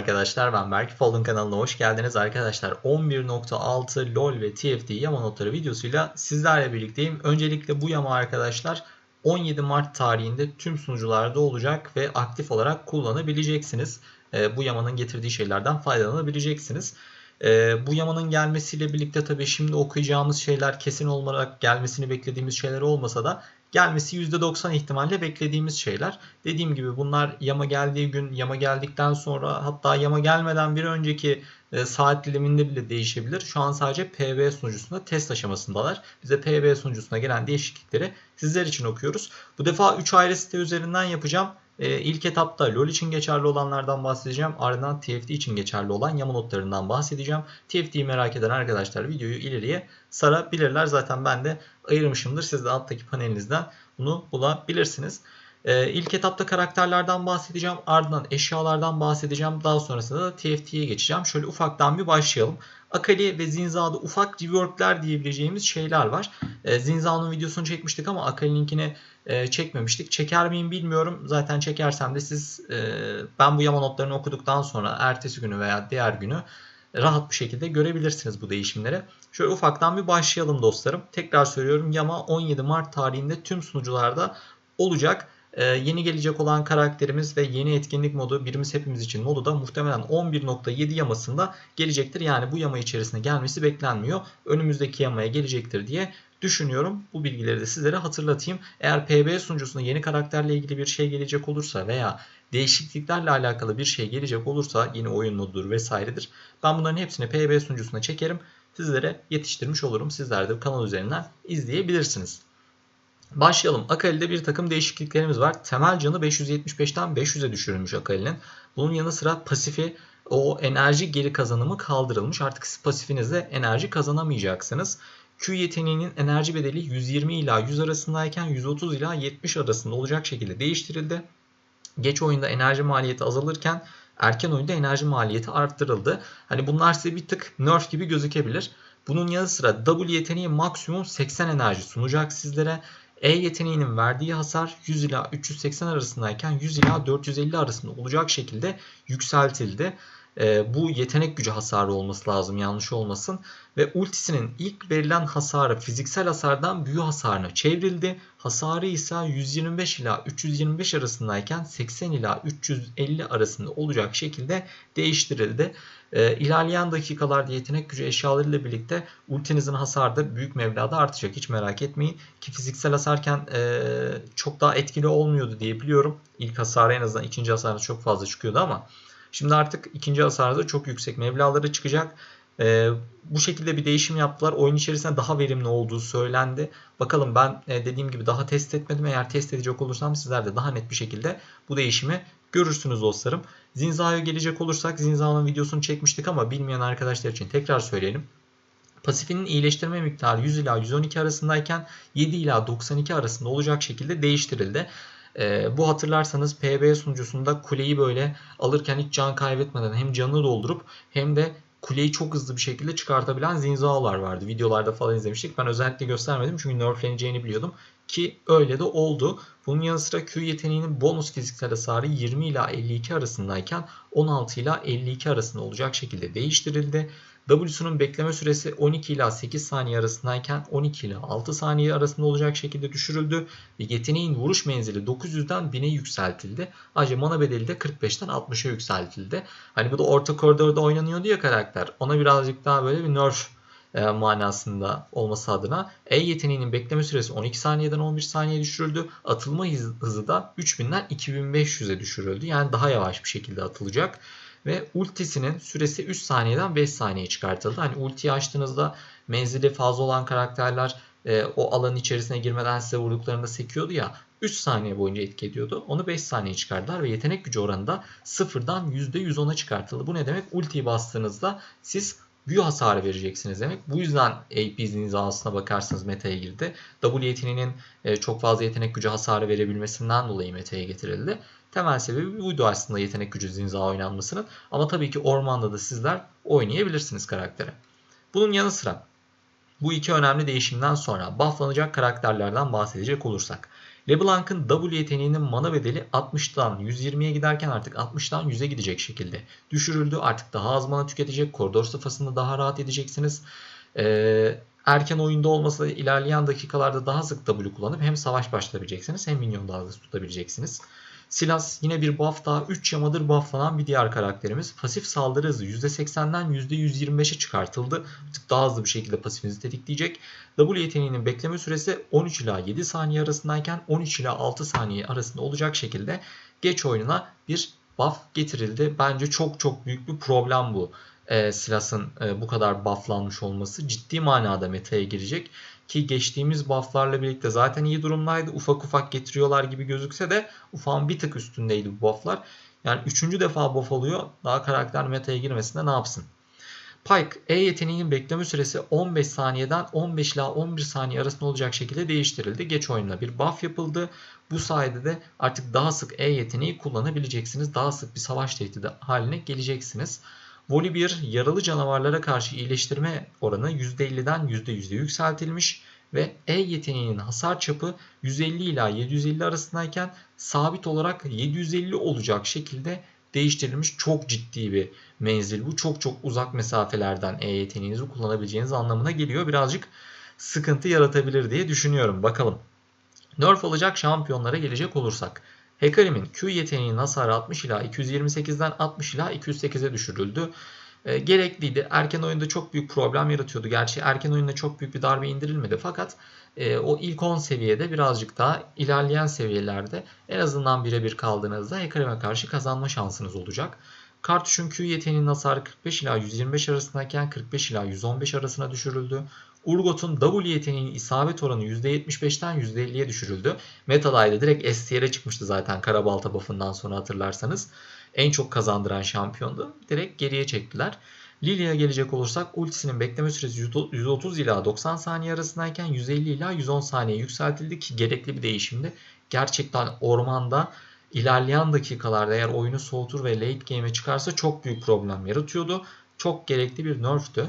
arkadaşlar ben Berk. Fallen kanalına hoş geldiniz arkadaşlar. 11.6 LoL ve TFT yama notları videosuyla sizlerle birlikteyim. Öncelikle bu yama arkadaşlar 17 Mart tarihinde tüm sunucularda olacak ve aktif olarak kullanabileceksiniz. Ee, bu yamanın getirdiği şeylerden faydalanabileceksiniz. Ee, bu yamanın gelmesiyle birlikte tabii şimdi okuyacağımız şeyler kesin olarak gelmesini beklediğimiz şeyler olmasa da gelmesi %90 ihtimalle beklediğimiz şeyler. Dediğim gibi bunlar yama geldiği gün, yama geldikten sonra hatta yama gelmeden bir önceki e, saat diliminde bile değişebilir. Şu an sadece PB sunucusunda test aşamasındalar. Bize PB sunucusuna gelen değişiklikleri sizler için okuyoruz. Bu defa 3 ayrı site üzerinden yapacağım. E, ilk etapta LoL için geçerli olanlardan bahsedeceğim. Ardından TFT için geçerli olan yama notlarından bahsedeceğim. TFT'yi merak eden arkadaşlar videoyu ileriye sarabilirler. Zaten ben de ayırmışımdır. Siz de alttaki panelinizden bunu bulabilirsiniz. Ee, ilk etapta karakterlerden bahsedeceğim. Ardından eşyalardan bahsedeceğim. Daha sonrasında da TFT'ye geçeceğim. Şöyle ufaktan bir başlayalım. Akali ve Zinza'da ufak reworkler diyebileceğimiz şeyler var. Ee, Zinza'nın videosunu çekmiştik ama Akali'ninkini e, çekmemiştik. Çeker miyim bilmiyorum. Zaten çekersem de siz e, ben bu yama notlarını okuduktan sonra ertesi günü veya diğer günü rahat bir şekilde görebilirsiniz bu değişimleri. Şöyle ufaktan bir başlayalım dostlarım. Tekrar söylüyorum Yama 17 Mart tarihinde tüm sunucularda olacak. Ee, yeni gelecek olan karakterimiz ve yeni etkinlik modu birimiz hepimiz için modu da muhtemelen 11.7 yamasında gelecektir. Yani bu yama içerisine gelmesi beklenmiyor. Önümüzdeki yamaya gelecektir diye düşünüyorum. Bu bilgileri de sizlere hatırlatayım. Eğer PB sunucusuna yeni karakterle ilgili bir şey gelecek olursa veya değişikliklerle alakalı bir şey gelecek olursa yeni oyun modudur vesairedir. Ben bunların hepsini PB sunucusuna çekerim. Sizlere yetiştirmiş olurum. Sizler de kanal üzerinden izleyebilirsiniz. Başlayalım. Akali'de bir takım değişikliklerimiz var. Temel canı 575'ten 500'e düşürülmüş Akali'nin. Bunun yanı sıra pasifi o enerji geri kazanımı kaldırılmış. Artık siz pasifinizde enerji kazanamayacaksınız. Q yeteneğinin enerji bedeli 120 ila 100 arasındayken 130 ila 70 arasında olacak şekilde değiştirildi. Geç oyunda enerji maliyeti azalırken erken oyunda enerji maliyeti arttırıldı. Hani bunlar size bir tık nerf gibi gözükebilir. Bunun yanı sıra W yeteneği maksimum 80 enerji sunacak sizlere. E yeteneğinin verdiği hasar 100 ila 380 arasındayken 100 ila 450 arasında olacak şekilde yükseltildi. E, bu yetenek gücü hasarı olması lazım yanlış olmasın. Ve ultisinin ilk verilen hasarı fiziksel hasardan büyü hasarına çevrildi. Hasarı ise 125 ila 325 arasındayken 80 ila 350 arasında olacak şekilde değiştirildi. E, ilerleyen dakikalarda yetenek gücü eşyalarıyla birlikte ultinizin hasarı da büyük meblağda artacak. Hiç merak etmeyin. Ki fiziksel hasarken e, çok daha etkili olmuyordu diye biliyorum. İlk hasarı en azından ikinci hasarı çok fazla çıkıyordu ama Şimdi artık ikinci hasarda çok yüksek meblağları çıkacak. Ee, bu şekilde bir değişim yaptılar. Oyun içerisinde daha verimli olduğu söylendi. Bakalım ben e, dediğim gibi daha test etmedim. Eğer test edecek olursam sizler de daha net bir şekilde bu değişimi görürsünüz dostlarım. Zinza'ya gelecek olursak Zinza'nın videosunu çekmiştik ama bilmeyen arkadaşlar için tekrar söyleyelim. Pasifinin iyileştirme miktarı 100 ila 112 arasındayken 7 ila 92 arasında olacak şekilde değiştirildi. E, bu hatırlarsanız PB sunucusunda kuleyi böyle alırken hiç can kaybetmeden hem canını doldurup hem de kuleyi çok hızlı bir şekilde çıkartabilen zinzaolar vardı. Videolarda falan izlemiştik. Ben özellikle göstermedim çünkü nerfleneceğini biliyordum. Ki öyle de oldu. Bunun yanı sıra Q yeteneğinin bonus fiziksel hasarı 20 ila 52 arasındayken 16 ila 52 arasında olacak şekilde değiştirildi. W'sunun bekleme süresi 12 ila 8 saniye arasındayken 12 ila 6 saniye arasında olacak şekilde düşürüldü ve yeteneğin vuruş menzili 900'den 1000'e yükseltildi. Ayrıca mana bedeli de 45'ten 60'a yükseltildi. Hani bu da orta koridorda oynanıyordu ya karakter. Ona birazcık daha böyle bir nerf e, manasında olması adına E yeteneğinin bekleme süresi 12 saniyeden 11 saniye düşürüldü. Atılma hızı da 3000'den 2500'e düşürüldü. Yani daha yavaş bir şekilde atılacak ve ultisinin süresi 3 saniyeden 5 saniye çıkartıldı. Hani ultiyi açtığınızda menzili fazla olan karakterler e, o alanın içerisine girmeden size vurduklarında sekiyordu ya 3 saniye boyunca etki ediyordu. Onu 5 saniye çıkardılar ve yetenek gücü oranında sıfırdan %110'a çıkartıldı. Bu ne demek? Ultiyi bastığınızda siz büyü hasarı vereceksiniz demek. Bu yüzden AP hizasına bakarsanız meta'ya girdi. W yeteneğinin e, çok fazla yetenek gücü hasarı verebilmesinden dolayı meta'ya getirildi. Temel sebebi buydu aslında yetenek gücü zinza oynanmasının. Ama tabii ki ormanda da sizler oynayabilirsiniz karaktere. Bunun yanı sıra bu iki önemli değişimden sonra bufflanacak karakterlerden bahsedecek olursak. LeBlanc'ın W yeteneğinin mana bedeli 60'dan 120'ye giderken artık 60'dan 100'e gidecek şekilde düşürüldü. Artık daha az mana tüketecek. Koridor safhasında daha rahat edeceksiniz. Ee, erken oyunda olmasa ilerleyen dakikalarda daha sık W kullanıp hem savaş başlatabileceksiniz hem minyon dalgası tutabileceksiniz. Silas yine bir buff daha 3 yamadır bufflanan bir diğer karakterimiz. Pasif saldırı hızı %80'den %125'e çıkartıldı. Artık daha hızlı bir şekilde pasifinizi tetikleyecek. W yeteneğinin bekleme süresi 13 ila 7 saniye arasındayken 13 ila 6 saniye arasında olacak şekilde geç oyununa bir buff getirildi. Bence çok çok büyük bir problem bu. E, Silas'ın e, bu kadar bufflanmış olması ciddi manada meta'ya girecek. Ki geçtiğimiz bufflarla birlikte zaten iyi durumdaydı. Ufak ufak getiriyorlar gibi gözükse de ufağın bir tık üstündeydi bu bufflar. Yani üçüncü defa buff alıyor. Daha karakter meta'ya girmesinde ne yapsın? Pike E yeteneğinin bekleme süresi 15 saniyeden 15 ila 11 saniye arasında olacak şekilde değiştirildi. Geç oyunla bir buff yapıldı. Bu sayede de artık daha sık E yeteneği kullanabileceksiniz. Daha sık bir savaş tehdidi haline geleceksiniz. Voli 1 yaralı canavarlara karşı iyileştirme oranı %50'den %100'e yükseltilmiş ve E yeteneğinin hasar çapı 150 ila 750 arasındayken sabit olarak 750 olacak şekilde değiştirilmiş çok ciddi bir menzil bu. Çok çok uzak mesafelerden E yeteneğinizi kullanabileceğiniz anlamına geliyor. Birazcık sıkıntı yaratabilir diye düşünüyorum. Bakalım. Nerf olacak şampiyonlara gelecek olursak. Hekarim'in Q yeteneğinin hasarı 60 ila 228'den 60 ila 208'e düşürüldü. E, gerekliydi. Erken oyunda çok büyük problem yaratıyordu. Gerçi erken oyunda çok büyük bir darbe indirilmedi fakat e, o ilk 10 seviyede birazcık daha ilerleyen seviyelerde en azından birebir kaldığınızda Hekarim'e karşı kazanma şansınız olacak. Kartuşun Q yeteneğinin hasarı 45 ila 125 arasındayken 45 ila 115 arasına düşürüldü. Urgot'un W yeteneğinin isabet oranı %75'ten %50'ye düşürüldü. Metaday'da direkt S tier'e çıkmıştı zaten Karabalta buff'ından sonra hatırlarsanız. En çok kazandıran şampiyondu. Direkt geriye çektiler. Lilia'ya gelecek olursak ultisinin bekleme süresi 130 ila 90 saniye arasındayken 150 ila 110 saniye yükseltildi ki gerekli bir değişimdi. Gerçekten ormanda ilerleyen dakikalarda eğer oyunu soğutur ve late game'e çıkarsa çok büyük problem yaratıyordu. Çok gerekli bir nerftü.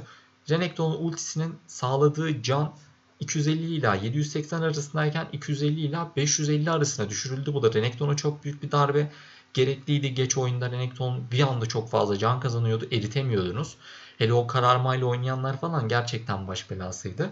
Renekton'un ultisinin sağladığı can 250 ila 780 arasındayken 250 ila 550 arasına düşürüldü. Bu da Renekton'a çok büyük bir darbe. Gerekliydi geç oyunda Renekton bir anda çok fazla can kazanıyordu. Eritemiyordunuz. Hele o kararmayla oynayanlar falan gerçekten baş belasıydı.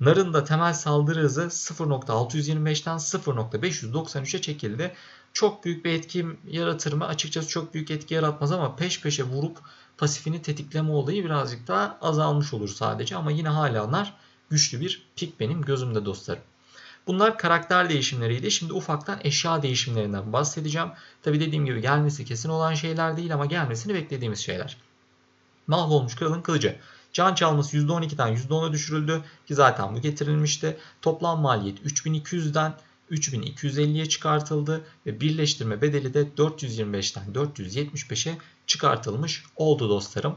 Nar'ın da temel saldırı hızı 0.625'ten 0.593'e çekildi. Çok büyük bir etki yaratır mı? Açıkçası çok büyük etki yaratmaz ama peş peşe vurup pasifini tetikleme olayı birazcık daha azalmış olur sadece. Ama yine hala Nar güçlü bir pik benim gözümde dostlarım. Bunlar karakter değişimleriydi. Şimdi ufaktan eşya değişimlerinden bahsedeceğim. Tabi dediğim gibi gelmesi kesin olan şeyler değil ama gelmesini beklediğimiz şeyler. Mahvolmuş kralın kılıcı. Can çalması %12'den %10'a düşürüldü ki zaten bu getirilmişti. Toplam maliyet 3200'den 3250'ye çıkartıldı ve birleştirme bedeli de 425'ten 475'e çıkartılmış oldu dostlarım.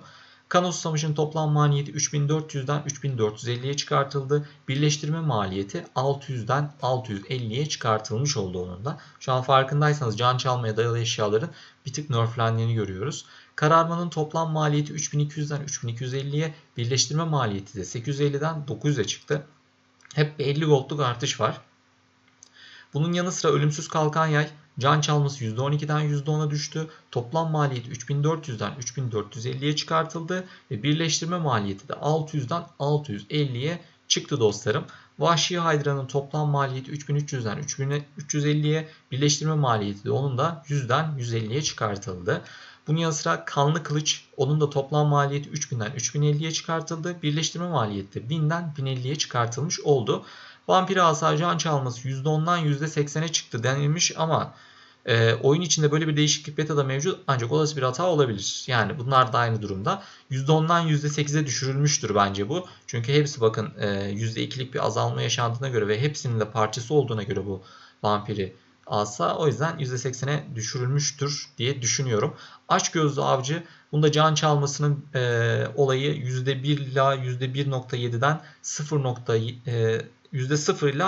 Kanos Susamış'ın toplam maliyeti 3400'den 3450'ye çıkartıldı. Birleştirme maliyeti 600'den 650'ye çıkartılmış oldu onun da. Şu an farkındaysanız can çalmaya dayalı eşyaların bir tık nerflendiğini görüyoruz. Kararmanın toplam maliyeti 3200'den 3250'ye, birleştirme maliyeti de 850'den 900'e çıktı. Hep bir 50 goldluk artış var. Bunun yanı sıra ölümsüz kalkan yay can çalması %12'den %10'a düştü. Toplam maliyeti 3400'den 3450'ye çıkartıldı ve birleştirme maliyeti de 600'den 650'ye çıktı dostlarım. Vahşi Hydra'nın toplam maliyeti 3300'den 3350'ye, birleştirme maliyeti de onun da 100'den 150'ye çıkartıldı. Bunun yanı sıra kanlı kılıç onun da toplam maliyeti 3000'den 3050'ye çıkartıldı. Birleştirme maliyeti de 1000'den 1050'ye çıkartılmış oldu. Vampir asa can çalması %10'dan %80'e çıktı denilmiş ama e, oyun içinde böyle bir değişiklik beta'da mevcut ancak olası bir hata olabilir. Yani bunlar da aynı durumda. %10'dan %8'e düşürülmüştür bence bu. Çünkü hepsi bakın e, %2'lik bir azalma yaşandığına göre ve hepsinin de parçası olduğuna göre bu vampiri alsa o yüzden %80'e düşürülmüştür diye düşünüyorum. Aç gözlü avcı bunda can çalmasının e, olayı %1 ila %1.7'den 0. E, %0 ile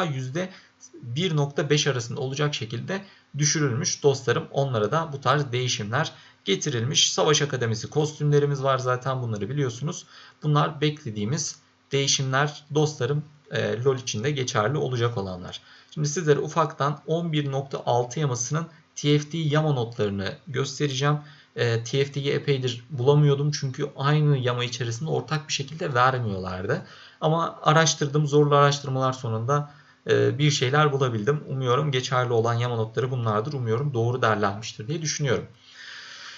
%1.5 arasında olacak şekilde düşürülmüş dostlarım. Onlara da bu tarz değişimler getirilmiş. Savaş Akademisi kostümlerimiz var zaten bunları biliyorsunuz. Bunlar beklediğimiz değişimler dostlarım. e, LoL için de geçerli olacak olanlar. Şimdi sizlere ufaktan 11.6 yamasının TFT yama notlarını göstereceğim. E, TFT'yi epeydir bulamıyordum çünkü aynı yama içerisinde ortak bir şekilde vermiyorlardı. Ama araştırdım zorlu araştırmalar sonunda bir şeyler bulabildim. Umuyorum geçerli olan yama notları bunlardır. Umuyorum doğru derlenmiştir diye düşünüyorum.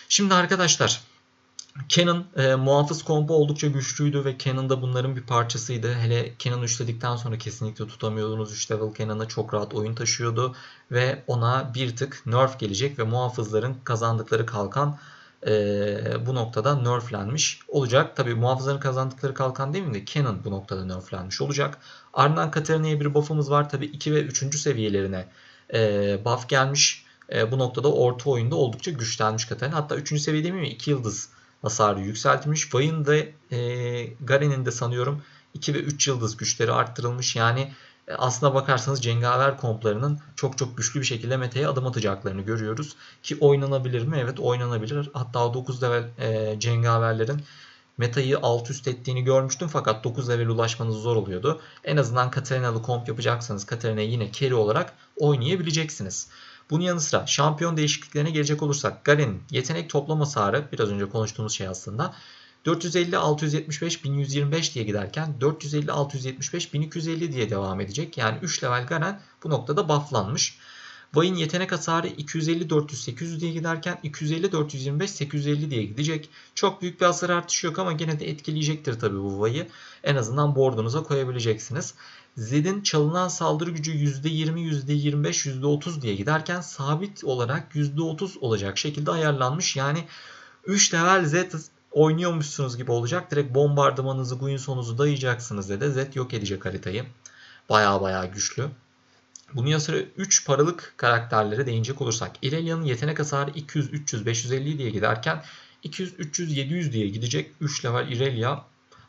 Şimdi arkadaşlar Canon e, muhafız kompu oldukça güçlüydü ve Canon da bunların bir parçasıydı. Hele Canon üçledikten sonra kesinlikle tutamıyordunuz. 3 level Canon'a çok rahat oyun taşıyordu ve ona bir tık nerf gelecek ve muhafızların kazandıkları kalkan e, bu noktada nerflenmiş olacak. Tabi muhafızların kazandıkları kalkan değil mi de Canon bu noktada nerflenmiş olacak. Ardından Katarina'ya bir buff'ımız var. Tabi 2 ve 3. seviyelerine e, buff gelmiş. E, bu noktada orta oyunda oldukça güçlenmiş Katarina. Hatta 3. seviye değil mi? 2 yıldız hasarı yükseltilmiş. Vayne'ın da e, Garen'in de sanıyorum 2 ve 3 yıldız güçleri arttırılmış. Yani aslına bakarsanız cengaver komplarının çok çok güçlü bir şekilde meta'ya adım atacaklarını görüyoruz. Ki oynanabilir mi? Evet oynanabilir. Hatta 9 level e, cengaverlerin metayı alt üst ettiğini görmüştüm fakat 9 level ulaşmanız zor oluyordu. En azından Katarina'lı komp yapacaksanız Katarina'yı yine carry olarak oynayabileceksiniz. Bunun yanı sıra şampiyon değişikliklerine gelecek olursak Garen'in yetenek toplam hasarı biraz önce konuştuğumuz şey aslında 450 675 1125 diye giderken 450 675 1250 diye devam edecek. Yani 3 level Garen bu noktada bufflanmış. Vay'ın yetenek hasarı 250 400 800 diye giderken 250 425 850 diye gidecek. Çok büyük bir hasar artışı yok ama gene de etkileyecektir tabii bu Vay'ı. En azından board'unuza koyabileceksiniz. Zed'in çalınan saldırı gücü %20, %25, %30 diye giderken sabit olarak %30 olacak şekilde ayarlanmış. Yani 3 level Zed oynuyormuşsunuz gibi olacak. Direkt bombardımanınızı, Guinson'unuzu dayayacaksınız dedi. Zed yok edecek haritayı. Baya baya güçlü. Bunun yanı sıra 3 paralık karakterlere değinecek olursak Irelia'nın yetenek hasarı 200, 300, 550 diye giderken 200, 300, 700 diye gidecek 3 level Irelia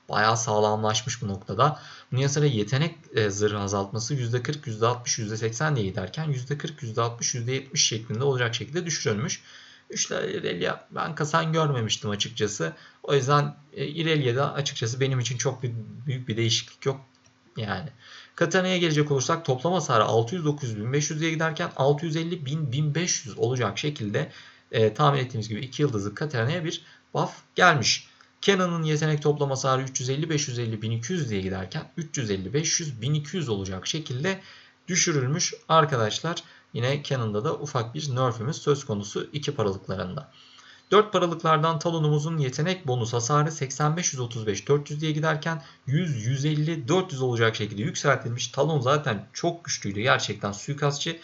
bayağı sağlamlaşmış bu noktada. Bunun yanı sıra yetenek e, zırhı azaltması %40, %60, %80 diye giderken %40, %60, %70 şeklinde olacak şekilde düşürülmüş. 3 level Irelia ben kasan görmemiştim açıkçası. O yüzden e, Irelia'da açıkçası benim için çok bir, büyük bir değişiklik yok. Yani Katarina'ya gelecek olursak toplam hasarı 600 900 1500 diye giderken 650 1000 1500 olacak şekilde e, tahmin ettiğimiz gibi 2 yıldızlı Katarina'ya bir buff gelmiş. Kenan'ın yetenek toplam hasarı 350 550 1200 diye giderken 350 500 1200 olacak şekilde düşürülmüş arkadaşlar. Yine Canon'da da ufak bir nerf'imiz söz konusu 2 paralıklarında. 4 paralıklardan talonumuzun yetenek bonus hasarı 85 135 400 diye giderken 100 150 400 olacak şekilde yükseltilmiş. Talon zaten çok güçlüydü gerçekten suikastçı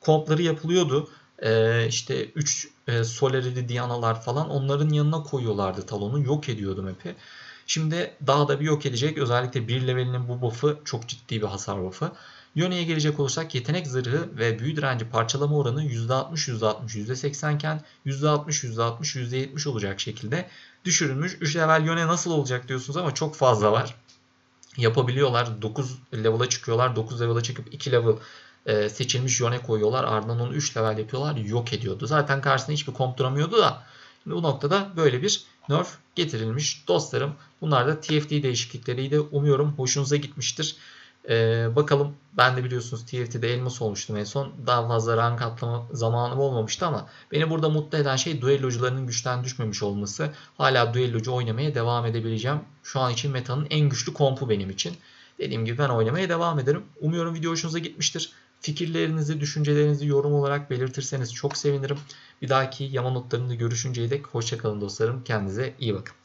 kompları yapılıyordu. Ee, işte 3 e, Solerili Diana'lar falan onların yanına koyuyorlardı talonu yok ediyordu map'i. Şimdi daha da bir yok edecek. Özellikle 1 levelinin bu buff'ı çok ciddi bir hasar buff'ı. Yone'ye gelecek olursak yetenek zırhı ve büyü direnci parçalama oranı %60, %60, %80 iken %60, %60, %70 olacak şekilde düşürülmüş. 3 level Yone nasıl olacak diyorsunuz ama çok fazla var. Yapabiliyorlar. 9 level'a çıkıyorlar. 9 level'a çıkıp 2 level e, seçilmiş Yone koyuyorlar. Ardından onu 3 level yapıyorlar. Yok ediyordu. Zaten karşısında hiçbir komp duramıyordu da. Şimdi bu noktada böyle bir nerf getirilmiş. Dostlarım bunlar da TFT değişiklikleriydi. Umuyorum hoşunuza gitmiştir. Ee, bakalım ben de biliyorsunuz TFT'de elmas olmuştum en son. Daha fazla rank atlama zamanım olmamıştı ama beni burada mutlu eden şey duellocularının güçten düşmemiş olması. Hala duellocu oynamaya devam edebileceğim. Şu an için metanın en güçlü kompu benim için. Dediğim gibi ben oynamaya devam ederim. Umuyorum video hoşunuza gitmiştir. Fikirlerinizi, düşüncelerinizi yorum olarak belirtirseniz çok sevinirim. Bir dahaki yama notlarında görüşünceye dek hoşçakalın dostlarım. Kendinize iyi bakın.